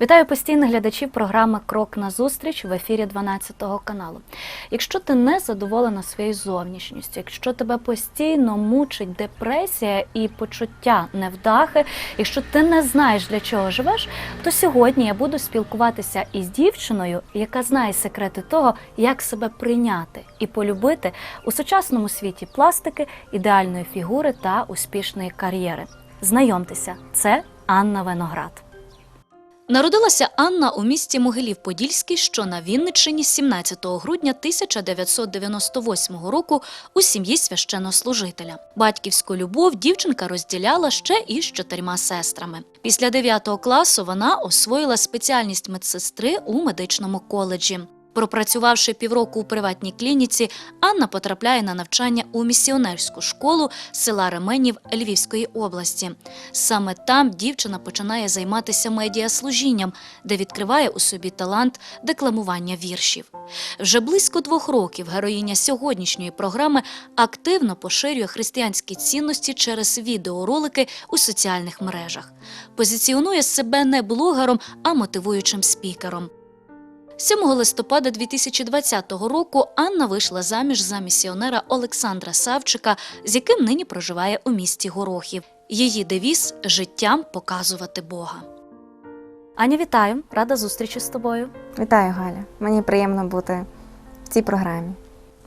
Вітаю постійних глядачів програми Крок на зустріч в ефірі 12 каналу. Якщо ти не задоволена своєю зовнішністю, якщо тебе постійно мучить депресія і почуття невдахи, якщо ти не знаєш для чого живеш, то сьогодні я буду спілкуватися із дівчиною, яка знає секрети того, як себе прийняти і полюбити у сучасному світі пластики, ідеальної фігури та успішної кар'єри. Знайомтеся, це Анна Виноград. Народилася Анна у місті Могилів-Подільський, що на Вінниччині 17 грудня 1998 року у сім'ї священнослужителя. Батьківську любов дівчинка розділяла ще із чотирма сестрами. Після 9 класу вона освоїла спеціальність медсестри у медичному коледжі. Пропрацювавши півроку у приватній клініці, Анна потрапляє на навчання у місіонерську школу села Ременів Львівської області. Саме там дівчина починає займатися медіаслужінням, де відкриває у собі талант декламування віршів. Вже близько двох років героїня сьогоднішньої програми активно поширює християнські цінності через відеоролики у соціальних мережах. Позиціонує себе не блогером, а мотивуючим спікером. 7 листопада 2020 року Анна вийшла заміж за місіонера Олександра Савчика, з яким нині проживає у місті Горохів. Її девіз життям показувати Бога. Аня, вітаю! Рада зустрічі з тобою. Вітаю, Галя. Мені приємно бути в цій програмі.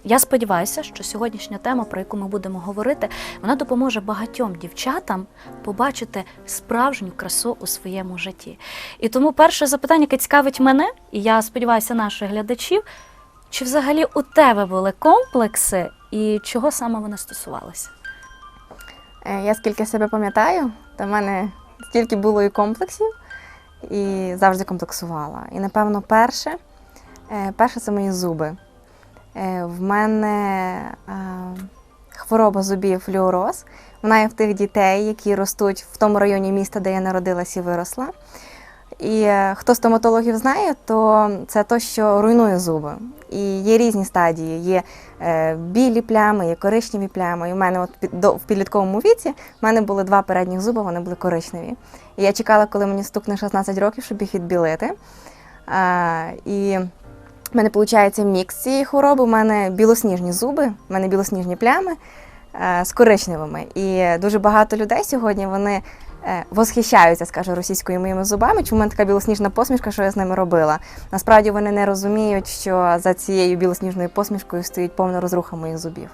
Я сподіваюся, що сьогоднішня тема, про яку ми будемо говорити, вона допоможе багатьом дівчатам побачити справжню красу у своєму житті. І тому перше запитання, яке цікавить мене, і я сподіваюся, наших глядачів, чи взагалі у тебе були комплекси і чого саме вони стосувалися? Е, Я скільки себе пам'ятаю, то в мене стільки було і комплексів, і завжди комплексувала. І напевно, перше, е, перше це мої зуби. Е, В мене е, хвороба зубів флюороз. Вона є в тих дітей, які ростуть в тому районі міста, де я народилась і виросла. І е, хто стоматологів знає, то це то, що руйнує зуби. І є різні стадії. Є білі плями, є коричневі плями. І в мене от в підлітковому віці в мене були два передніх зуби, вони були коричневі. І я чекала, коли мені стукне 16 років, щоб їх відбілити. І в мене виходить мікс цієї хвороби. У мене білосніжні зуби, в мене білосніжні плями е, з коричневими. І дуже багато людей сьогодні вони е, восхищаються, скажу російською моїми зубами. Чому в мене така білосніжна посмішка, що я з ними робила? Насправді вони не розуміють, що за цією білосніжною посмішкою стоїть повна розруха моїх зубів.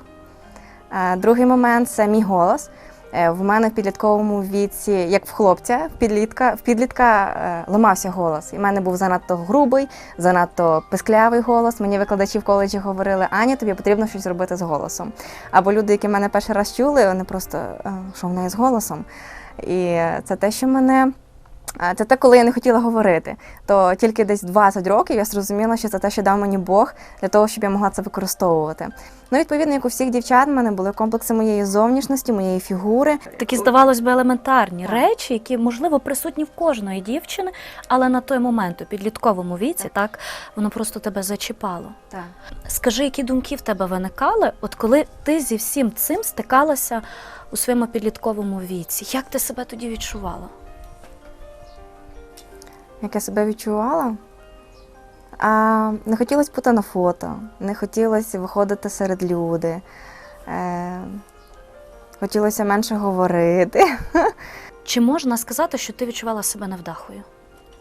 Е, Другий момент це мій голос. Е, В мене в підлітковому віці, як в хлопця, в підлітка, в підлітка е, ламався голос. І в мене був занадто грубий, занадто писклявий голос. Мені викладачі в коледжі говорили, Аня, тобі потрібно щось робити з голосом. Або люди, які мене перший раз чули, вони просто «Е, що в неї з голосом. І це те, що мене. Це те, коли я не хотіла говорити. То тільки десь 20 років я зрозуміла, що це те, що дав мені Бог, для того, щоб я могла це використовувати. Ну, відповідно, як у всіх дівчат, в мене були комплекси моєї зовнішності, моєї фігури. Такі, здавалось би, елементарні речі, які, можливо, присутні в кожної дівчини, але на той момент у підлітковому віці, так, воно просто тебе зачіпало. Так. Скажи, які думки в тебе виникали, от коли ти зі всім цим стикалася у своєму підлітковому віці? Як ти себе тоді відчувала? Як я себе відчувала? А, не хотілося бути на фото, не хотілося виходити серед люди. Е, хотілося менше говорити. Чи можна сказати, що ти відчувала себе невдахою?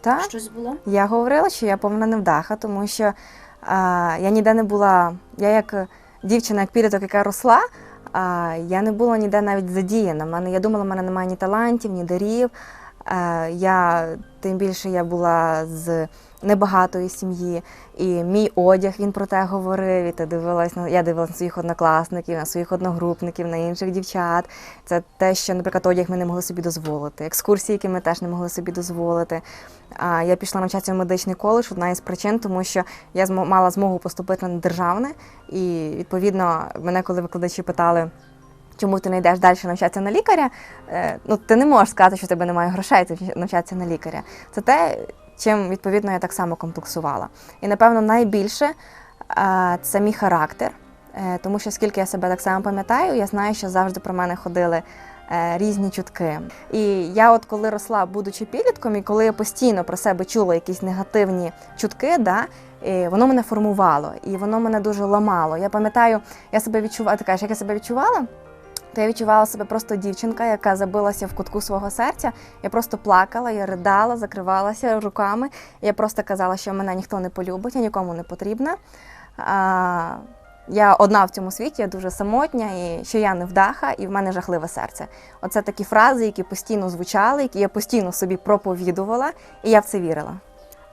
Так? Щось було? Я говорила, що я повна невдаха, тому що а, я ніде не була. Я як дівчина, як підліток, яка росла, а, я не була ніде навіть задіяна. Мене, я думала, в мене немає ні талантів, ні дарів. А, я, тим більше я була з небагатої сім'ї, і мій одяг він про те говорив. І ти дивилась на я дивилась на своїх однокласників, на своїх одногрупників, на інших дівчат. Це те, що, наприклад, одяг ми не могли собі дозволити. Екскурсії, які ми теж не могли собі дозволити. А я пішла навчатися в медичний коледж, одна із причин, тому що я мала змогу поступити на державне, і відповідно мене, коли викладачі питали. Чому ти не йдеш далі навчатися на лікаря? Е, ну, ти не можеш сказати, що тебе немає грошей ти навчатися на лікаря. Це те, чим відповідно я так само комплексувала. І напевно найбільше це мій характер, Е, тому що скільки я себе так само пам'ятаю, я знаю, що завжди про мене ходили е, різні чутки. І я, от коли росла, будучи підлітком, і коли я постійно про себе чула якісь негативні чутки, да, і воно мене формувало, і воно мене дуже ламало. Я пам'ятаю, я себе відчувала, ти кажеш, як я себе відчувала? То я відчувала себе просто дівчинка, яка забилася в кутку свого серця. Я просто плакала, я ридала, закривалася руками. Я просто казала, що мене ніхто не полюбить, я нікому не потрібна. А, я одна в цьому світі, я дуже самотня, і що я не вдаха, і в мене жахливе серце. Оце такі фрази, які постійно звучали, які я постійно собі проповідувала, і я в це вірила.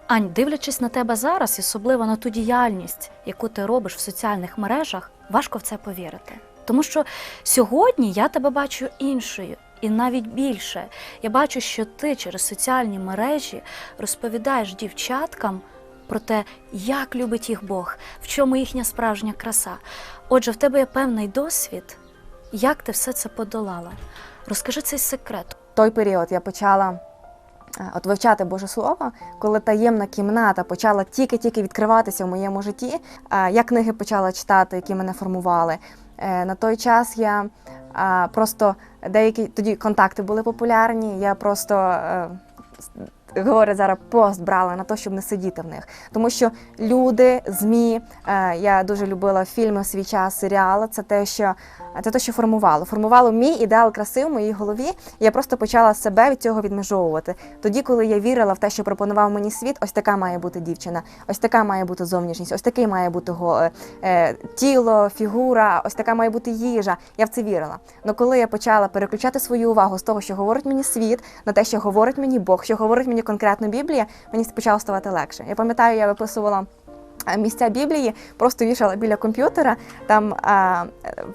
Ань, дивлячись на тебе зараз, і особливо на ту діяльність, яку ти робиш в соціальних мережах, важко в це повірити. Тому що сьогодні я тебе бачу іншою, і навіть більше. Я бачу, що ти через соціальні мережі розповідаєш дівчаткам про те, як любить їх Бог, в чому їхня справжня краса. Отже, в тебе є певний досвід, як ти все це подолала. Розкажи цей секрет. той період я почала е, от вивчати Боже Слово, коли таємна кімната почала тільки-тільки відкриватися в моєму житті. Е, Я книги почала читати, які мене формували. Е, На той час я просто деякі тоді контакти були популярні. Я просто е, говорять зараз пост брала на те, щоб не сидіти в них. Тому що люди, змі, е, я дуже любила фільми в свій час, серіали. Це те, що це те, що формувало. Формувало мій ідеал краси в моїй голові. Я просто почала себе від цього відмежовувати. Тоді, коли я вірила в те, що пропонував мені світ, ось така має бути дівчина, ось така має бути зовнішність, ось такий має бути е, е, тіло, фігура, ось така має бути їжа. Я в це вірила. Але коли я почала переключати свою увагу з того, що говорить мені світ, на те, що говорить мені Бог, що говорить мені конкретно Біблія, мені почало ставати легше. Я пам'ятаю, я виписувала. е, Місця Біблії просто вішала біля комп'ютера. Там а,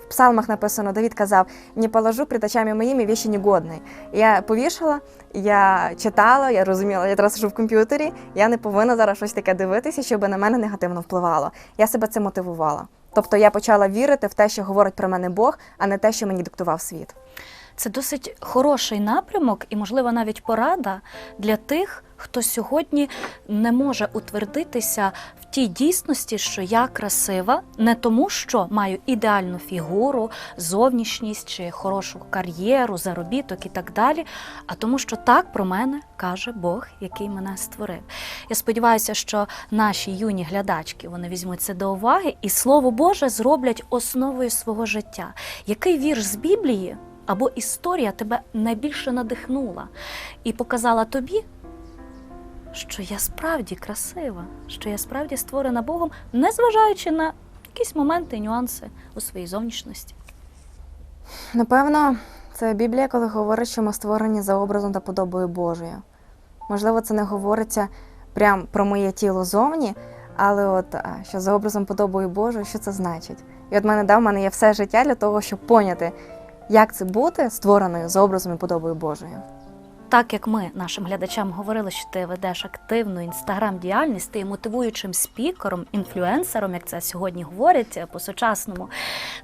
в псалмах написано, Давід казав: не положу пред очами моїми вещи негодні. Я повішала, я читала, я розуміла, я зараз сижу в комп'ютері, я не повинна зараз щось таке дивитися, щоб на мене негативно впливало. Я себе це мотивувала. Тобто я почала вірити в те, що говорить про мене Бог, а не те, що мені диктував світ. Це досить хороший напрямок і, можливо, навіть порада для тих, хто сьогодні не може утвердитися в тій дійсності, що я красива, не тому, що маю ідеальну фігуру, зовнішність чи хорошу кар'єру, заробіток і так далі, а тому, що так про мене каже Бог, який мене створив. Я сподіваюся, що наші юні глядачки вони візьмуть це до уваги, і Слово Боже зроблять основою свого життя. Який вірш з Біблії або історія тебе найбільше надихнула і показала тобі, що я справді красива, що я справді створена Богом, незважаючи на якісь моменти, нюанси у своїй зовнішності. Напевно, це Біблія, коли говорить, що ми створені за образом та подобою Божою. Можливо, це не говориться прям про моє тіло зовні, але от що за образом подобою Божою, що це значить? І от мене дав, в мене є все життя для того, щоб поняти, як це бути створеною за образом і подобою Божою. Так як ми нашим глядачам говорили, що ти ведеш активну інстаграм-діяльність, ти є мотивуючим спікером, інфлюенсером, як це сьогодні говорять по-сучасному.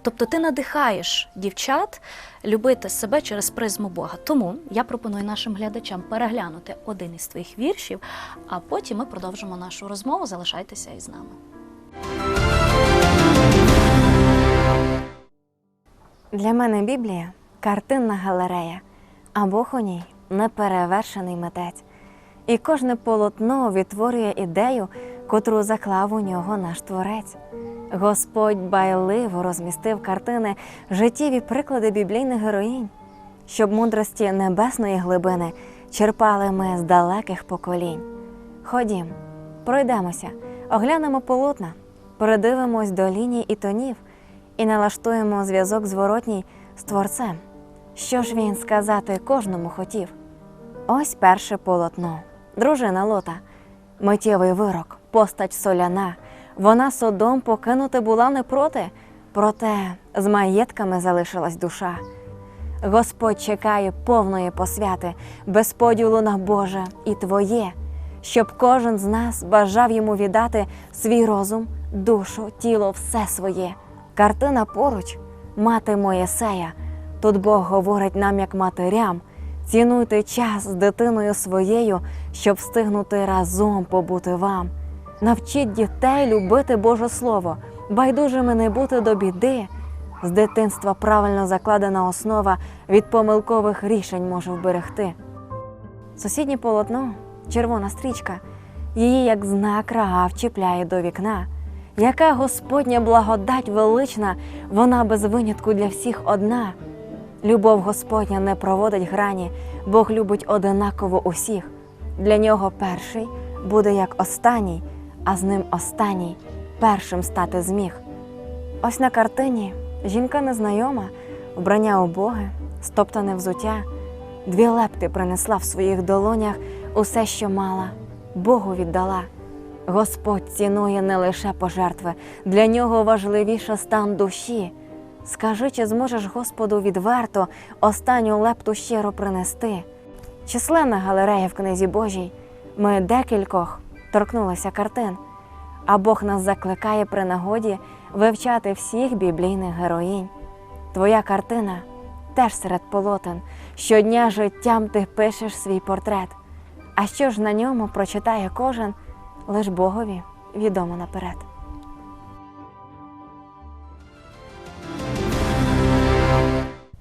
Тобто ти надихаєш дівчат любити себе через призму Бога. Тому я пропоную нашим глядачам переглянути один із твоїх віршів, а потім ми продовжимо нашу розмову. Залишайтеся із нами. Для мене Біблія картинна галерея, а Бог у ній неперевершений митець. І кожне полотно відтворює ідею, котру заклав у нього наш творець. Господь байливо розмістив картини життєві приклади біблійних героїнь, щоб мудрості небесної глибини черпали ми з далеких поколінь. Ходім, пройдемося, оглянемо полотна, придивимось до ліній і тонів і налаштуємо зв'язок зворотній з творцем. Що ж він сказати кожному хотів? Ось перше полотно. Дружина Лота, миттєвий вирок, постать соляна. Вона содом покинути була не проти, проте з маєтками залишилась душа. Господь чекає повної посвяти, без поділу на Боже і Твоє, щоб кожен з нас бажав йому віддати свій розум, душу, тіло, все своє. Картина поруч, мати Моєсея. Тут Бог говорить нам, як матерям, цінуйте час з дитиною своєю, щоб встигнути разом побути вам. Навчіть дітей любити Боже Слово, байдужими не бути до біди, З дитинства правильно закладена основа від помилкових рішень може вберегти. Сусіднє полотно, червона стрічка, її як знак рага вчіпляє до вікна. Яка Господня благодать велична, вона без винятку для всіх одна. Любов Господня не проводить грані, Бог любить одинаково усіх. Для нього перший буде як останній, а з ним останній першим стати зміг. Ось на картині жінка незнайома, вбрання убоге, стоптане взуття, дві лепти принесла в своїх долонях усе, що мала, Богу віддала. Господь цінує не лише пожертви, для нього важливіше стан душі. Скажи, чи зможеш Господу відверто останню лепту щиро принести? Численна галерея в книзі Божій, ми декількох торкнулися картин, а Бог нас закликає при нагоді вивчати всіх біблійних героїнь. Твоя картина теж серед полотен. Щодня життям ти пишеш свій портрет. А що ж на ньому прочитає кожен, лиш Богові відомо наперед.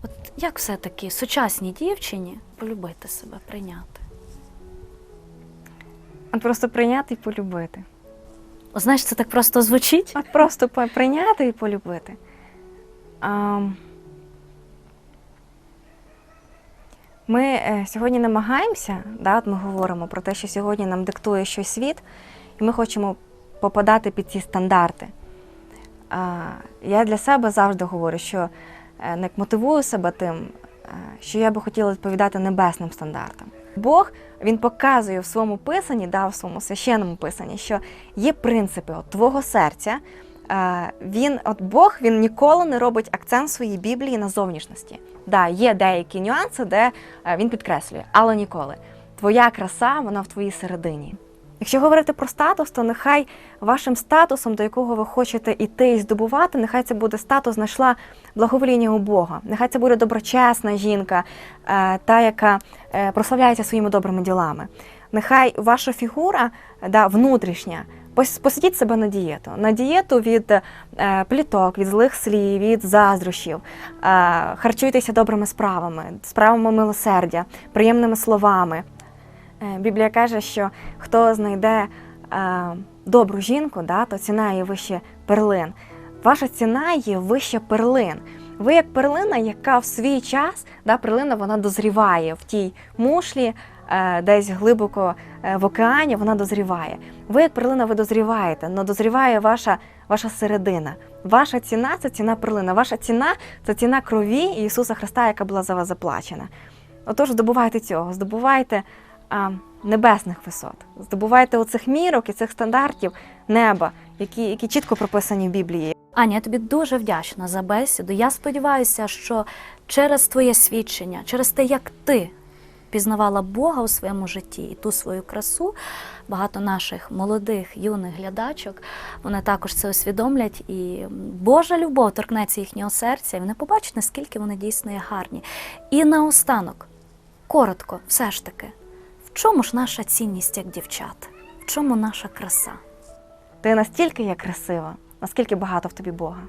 От як все-таки сучасній дівчині полюбити себе, прийняти? От просто прийняти і полюбити. О, знаєш, це так просто звучить. От просто прийняти і полюбити. Ам, Ми е, сьогодні намагаємося, да, от ми говоримо про те, що сьогодні нам диктує щось світ, ми хочемо попадати під ці стандарти. Я для себе завжди говорю, що е, не мотивую себе тим, е, що я би хотіла відповідати небесним стандартам. Бог він показує в своєму писанні, да, в своєму священному писанні, що є принципи от, твого серця. Він, от Бог, він ніколи не робить акцент своїй Біблії на зовнішності. Да, є деякі нюанси, де е, він підкреслює, але ніколи. Твоя краса, вона в твоїй середині. Якщо говорити про статус, то нехай вашим статусом, до якого ви хочете іти і здобувати, нехай це буде статус знайшла благовоління у Бога. Нехай це буде доброчесна жінка, е, та, яка е, прославляється своїми добрими ділами. Нехай ваша фігура да, внутрішня. пос- Посадіть себе на дієту, на дієту від е, пліток, від злих слів, від заздрощів. Харчуйтеся добрими справами, справами милосердя, приємними словами. Е, Біблія каже, що хто знайде е, добру жінку, да, то ціна її вище перлин. Ваша ціна є вище перлин. Ви як перлина, яка в свій час, да, перлина вона дозріває в тій мушлі, е, десь глибоко в океані, вона дозріває. Ви як перлина, ви дозріваєте, але дозріває ваша, ваша середина. Ваша ціна це ціна перлина. Ваша ціна це ціна крові Ісуса Христа, яка була за вас заплачена. Отож, здобувайте цього, здобувайте небесних висот, здобувайте оцих мірок і цих стандартів неба, які, які чітко прописані в Біблії. Аня, я тобі дуже вдячна за бесіду. Я сподіваюся, що через твоє свідчення, через те, як ти пізнавала Бога у своєму житті і ту свою красу, багато наших молодих юних глядачок вони також це усвідомлять, і Божа любов торкнеться їхнього серця, і вони побачать, наскільки вони дійсно є гарні. І наостанок, коротко, все ж таки, чому ж наша цінність як дівчат? В чому наша краса? Ти настільки є красива, наскільки багато в тобі Бога.